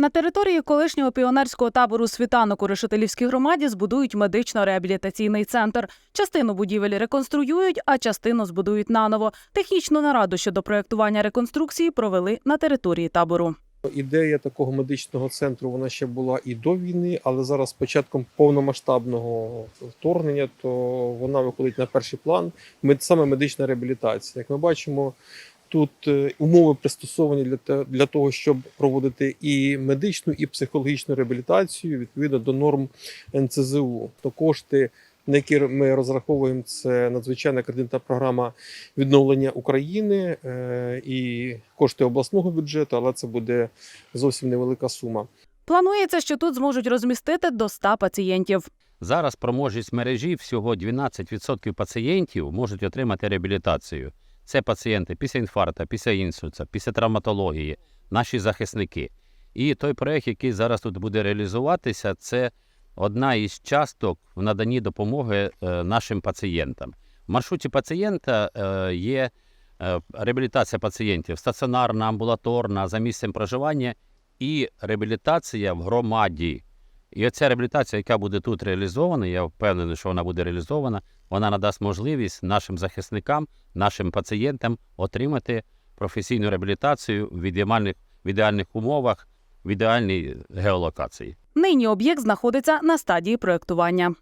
На території колишнього піонерського табору світанок у Решетилівській громаді збудують медично-реабілітаційний центр. Частину будівель реконструюють, а частину збудують наново. Технічну нараду щодо проєктування реконструкції провели на території табору. Ідея такого медичного центру вона ще була і до війни, але зараз з початком повномасштабного вторгнення, то вона виходить на перший план. Мед- Саме медична реабілітація. Як ми бачимо, тут е, умови пристосовані для, те- для того, щоб проводити і медичну, і психологічну реабілітацію відповідно до норм НЦЗУ. То кошти, на які ми розраховуємо, це надзвичайна кредитна програма відновлення України е, і кошти обласного бюджету, але це буде зовсім невелика сума. Планується, що тут зможуть розмістити до 100 пацієнтів. Зараз спроможність мережі всього 12% пацієнтів можуть отримати реабілітацію. Це пацієнти після інфаркту, після інсульта, після травматології, наші захисники. І той проект, який зараз тут буде реалізуватися, це одна із часток в наданні допомоги е, нашим пацієнтам. В маршруті пацієнта е, є е, реабілітація пацієнтів стаціонарна, амбулаторна, за місцем проживання і реабілітація в громаді. І оця реабілітація, яка буде тут реалізована, я впевнений, що вона буде реалізована, вона надасть можливість нашим захисникам, нашим пацієнтам отримати професійну реабілітацію в ідеальних, в ідеальних умовах, в ідеальній геолокації. Нині об'єкт знаходиться на стадії проєктування.